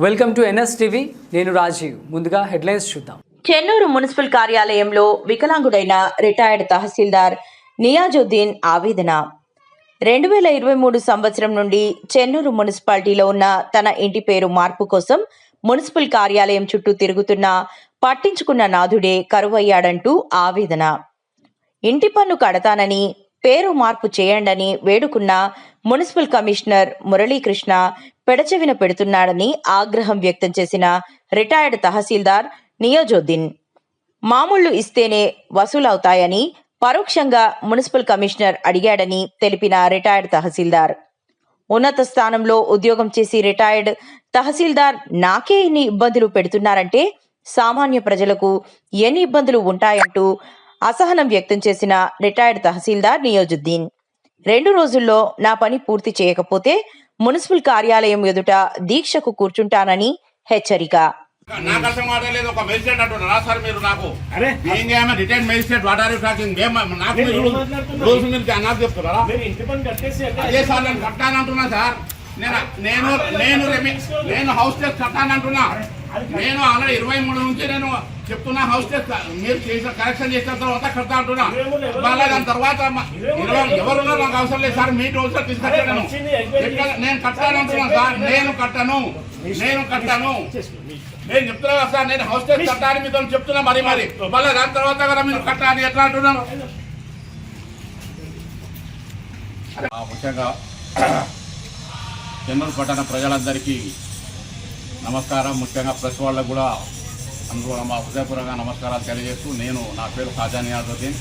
Welcome to NS TV. నేను రాజీవ్. ముందుగా headlines చూద్దాం. చెన్నూరు మున్సిపల్ కార్యాలయంలో వికలాంగుడైన రిటైర్డ్ తహసీల్దార్ నియాజుద్దీన్ ఆవేదన. రెండు వేల ఇరవై మూడు సంవత్సరం నుండి చెన్నూరు మున్సిపాలిటీలో ఉన్న తన ఇంటి పేరు మార్పు కోసం మున్సిపల్ కార్యాలయం చుట్టూ తిరుగుతున్న పట్టించుకున్న నాథుడే కరువయ్యాడంటూ ఆవేదన. ఇంటి పన్ను కడతానని పేరు మార్పు చేయండని వేడుకున్న మున్సిపల్ కమిషనర్ మురళీకృష్ణ పెడచెవిన పెడుతున్నాడని ఆగ్రహం వ్యక్తం చేసిన రిటైర్డ్ తహసీల్దార్ నియోజోద్దీన్. మామూళ్ళు ఇస్తేనే వసూలవుతాయని పరోక్షంగా మున్సిపల్ కమిషనర్ అడిగాడని తెలిపిన రిటైర్డ్ తహసీల్దార్. ఉన్నత స్థానంలో ఉద్యోగం చేసి రిటైర్డ్ తహసీల్దార్ నాకే ఇన్ని ఇబ్బందులు పెడుతున్నారంటే సామాన్య ప్రజలకు ఎన్ని ఇబ్బందులు ఉంటాయంటూ అసహనం వ్యక్తం చేసిన రిటైర్డ్ తహసీల్దార్ నియోజుద్దీన్. రెండు రోజుల్లో నా పని పూర్తి చేయకపోతే మున్సిపల్ కార్యాలయం ఎదుట దీక్షకు కూర్చుంటానని హెచ్చరిక. నాకు అర్థం కావట్లేదు ఒక మెజిస్ట్రేట్ అంటున్నారు. రా సార్ మీరు నాకు. Retired magistrate what are you talking మీరు? రూల్స్ చెప్తున్నారా? అదే సార్ నేను కట్టానంటున్నా సార్. నేను నేను నేను రెమి- నేను హౌస్ టెస్ట్ కట్టానంటున్నా. నేను ఆల్రెడీ ఇరవై మూడు నుంచి నేను చెప్తున్నా హౌస్ టెస్ట్ మీరు చేసిన కరెక్షన్ చేసిన తర్వాత కడతా అంటున్నా. మళ్ళీ దాని తర్వాత ఎవరున్నా నాకు అవసరం లేదు సార్ మీ రోజు తీసుకొచ్చాను. నేను ఎక్కడ నేను కట్టానంటున్నా సార్ నేను కట్టను నేను కట్టాను. నేను చెప్తున్నా కదా సార్ నేను హౌస్ టెస్ట్ కట్టాలని మీతో చెప్తున్నా మరి మరి. మళ్ళీ దాని తర్వాత కదా మీరు కట్టాలి ఎట్లా అంటున్నాను ఆ, ముఖ్యంగా చెన్నూరు పట్టణ ప్రజలందరికీ నమస్కారం. ముఖ్యంగా ప్రెస్ వాళ్ళకు కూడా అందులో మా హృదయపూర్వకంగా నమస్కారాలు తెలియజేస్తూ నేను నా పేరు ఖాజాని యాదవుద్దీన్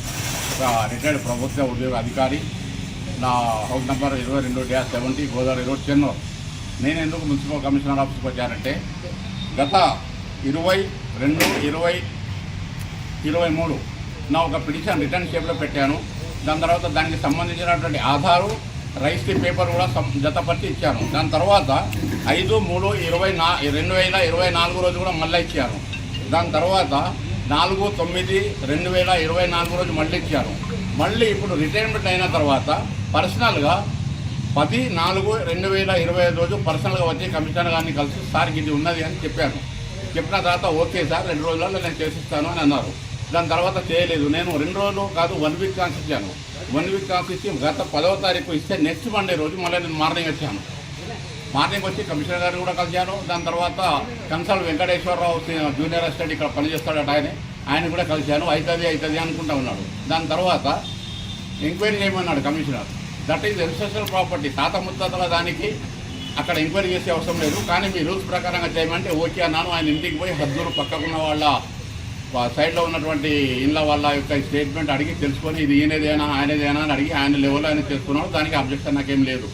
ఒక రిటైర్డ్ ప్రభుత్వ ఉద్యోగ అధికారి. నా హౌస్ నెంబర్ ఇరవై రెండు dash seventy Godavari road Chennur. నేను ఎందుకు మున్సిపల్ కమిషనర్ ఆఫీస్కి వచ్చానంటే గత ఇరవై రెండు ఇరవై ఇరవై మూడు నా ఒక పిటిషన్ రిటర్న్ షేప్లో పెట్టాను. దాని తర్వాత దానికి సంబంధించినటువంటి ఆధారు రైస్కి పేపర్ కూడా జతపట్టి జతపరిచి ఇచ్చాను దాని తర్వాత ఐదు మూడు ఇరవై నా రెండు వేల ఇరవై నాలుగు రోజు కూడా మళ్ళీ ఇచ్చాను దాని తర్వాత నాలుగు తొమ్మిది రెండు వేల ఇరవై నాలుగు రోజు మళ్ళీ ఇచ్చాను మళ్ళీ ఇప్పుడు రిటైర్మెంట్ అయిన తర్వాత పర్సనల్గా పది నాలుగు రెండు వేల ఇరవై ఐదు రోజు పర్సనల్గా వచ్చి కమిషనర్ గారిని కలిసి సార్కి ఇది ఉన్నది అని చెప్పాను చెప్పిన తర్వాత ఓకే సార్ రెండు రోజులలో నేను చేసిస్తాను అని అన్నారు. దాని తర్వాత చేయలేదు. నేను రెండు రోజులు కాదు వన్ వీక్ ఛాన్స్ ఇచ్చాను వన్ వీక్ ఛాన్స్ ఇచ్చి గత పదవ తారీఖు ఇస్తే నెక్స్ట్ మండే రోజు మళ్ళీ నేను మార్నింగ్ వచ్చాను. మార్నింగ్ వచ్చి కమిషనర్ గారిని కూడా కలిశాను. దాని తర్వాత కన్సల్ వెంకటేశ్వరరావు జూనియర్ అసిస్టెంట్ ఇక్కడ పనిచేస్తాడట ఆయన. ఆయన కూడా కలిశాను. అవుతుంది అవుతుంది అనుకుంటా ఉన్నాడు. దాని తర్వాత ఎంక్వైరీ చేయమన్నాడు commissioner. That is ancestral property తాత ముత్తాతల దానికి అక్కడ ఎంక్వైరీ చేసే అవసరం లేదు. కానీ మీ రూల్స్ ప్రకారంగా చేయమంటే ఓకే అన్నాను. ఆయన ఇంటికి పోయి హద్దులు పక్కకున్న వాళ్ళ సైడ్లో ఉన్నటువంటి ఇండ్ల వాళ్ళ యొక్క స్టేట్మెంట్ అడిగి తెలుసుకొని ఇది ఈయనదేనా ఆయనదేనా అని అడిగి ఆయన లెవెల్లో ఆయన చేసుకున్నాడు. దానికి అబ్జెక్షన్ నాకేం లేదు.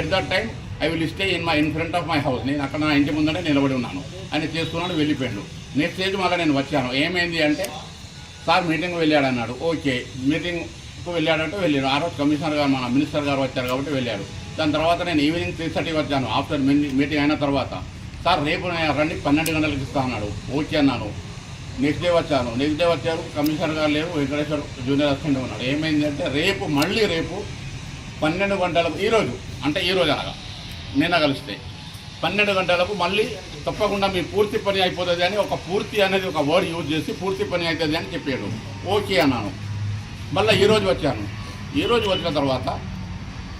At that time I will stay in my in front of my house నేను అక్కడ నా ఇంటి ముందరే నిలబడి ఉన్నాను. ఆయన చేసుకున్నాడు వెళ్ళిపోయాడు. నెక్స్ట్ స్టేజ్ మళ్ళీ నేను వచ్చాను. ఏమైంది అంటే సార్ మీటింగ్ వెళ్ళాడు అన్నాడు. ఓకే మీటింగ్కు వెళ్ళాడంటే వెళ్ళాడు. ఆ రోజు కమిషనర్ గారు మన మినిస్టర్ గారు వచ్చారు కాబట్టి వెళ్ళాడు. దాని తర్వాత నేను ఈవినింగ్ త్రీ థర్టీ వచ్చాను. ఆఫ్టర్ మీటింగ్ అయిన తర్వాత సార్ రేపు రండి పన్నెండు గంటలకు ఇస్తా అన్నాడు. ఓకే అన్నాను. నెక్స్ట్ డే వచ్చాను. నెక్స్ట్ డే వచ్చారు కమిషనర్ గారు లేరు వెంకటేశ్వర జూనియర్ అసిస్టెంట్ ఉన్నాడు. ఏమైందంటే రేపు మళ్ళీ రేపు పన్నెండు గంటలకు ఈరోజు అంటే ఈరోజు అనగా నిన్న కలిస్తే పన్నెండు గంటలకు మళ్ళీ తప్పకుండా మీ పూర్తి పని అయిపోతుంది అని ఒక పూర్తి అనేది ఒక వర్డ్ యూజ్ చేసి పూర్తి పని అవుతుంది అని చెప్పాడు. ఓకే అన్నాను. మళ్ళీ ఈరోజు వచ్చాను. ఈరోజు వచ్చిన తర్వాత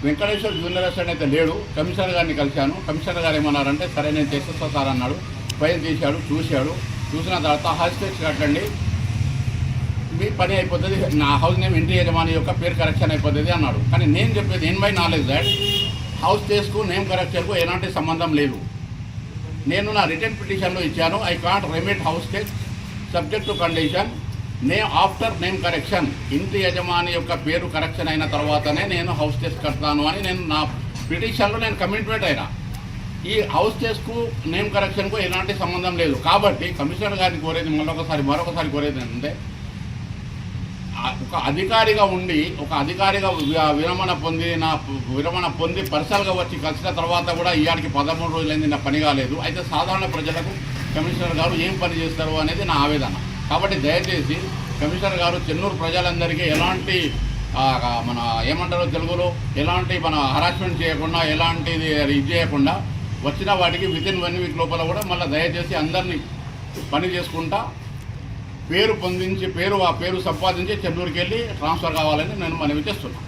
వెంకటేశ్వర జూనియర్ అసిస్టెంట్ అయితే లేడు కమిషనర్ గారిని కలిశాను. కమిషనర్ గారు ఏమన్నారంటే సరే నేను చేసేస్తా సార్ అన్నాడు. ఫైల్ తీశాడు చూశాడు. చూసిన తర్వాత హాస్టేజ్ కట్టండి. మీ పని అయిపోతుంది నా హౌస్ నేమ్ ఇంటి యజమాని యొక్క పేరు కరెక్షన్ అయిపోతుంది అన్నాడు. కానీ నేను చెప్పేది in my knowledge that house టేస్కు name కరెక్షన్కు ఎలాంటి సంబంధం లేదు. నేను నా రిటర్న్ పిటిషన్లో ఇచ్చాను I can't remit house tax subject to condition నే ఆఫ్టర్ నేమ్ కరెక్షన్ ఇంటి యజమాని యొక్క పేరు కరెక్షన్ అయిన తర్వాతనే నేను హౌస్ టెస్ట్ కడతాను అని నేను నా పిటిషన్లో నేను కమిట్మెంట్ అయినా. ఈ హౌస్ చేసుకు నేమ్ కరెక్షన్కు ఎలాంటి సంబంధం లేదు. కాబట్టి కమిషనర్ గారిని కోరేది మరొకసారి మరొకసారి కోరేది ఏంటంటే ఒక అధికారిగా ఉండి ఒక అధికారిగా విరమణ పొంది నా విరమణ పొంది పర్సనల్గా వచ్చి కలిసిన తర్వాత కూడా ఈయాడికి పదమూడు రోజులైంది నా పని కాలేదు. అయితే సాధారణ ప్రజలకు కమిషనర్ గారు ఏం పని చేస్తారు అనేది నా ఆవేదన. కాబట్టి దయచేసి కమిషనర్ గారు చెన్నూరు ప్రజలందరికీ ఎలాంటి మన ఏమంటారో తెలుగులో ఎలాంటి మన హరాస్మెంట్ చేయకుండా ఎలాంటిది ఇది చేయకుండా వచ్చిన వాటికి విత్ ఇన్ వన్ వీక్ లోపల కూడా మళ్ళీ దయచేసి అందరినీ పని చేసుకుంటా పేరు పొందించి పేరు ఆ పేరు సంపాదించి చెన్నూరుకి వెళ్ళి ట్రాన్స్ఫర్ కావాలని నేను మనవి చేస్తున్నాను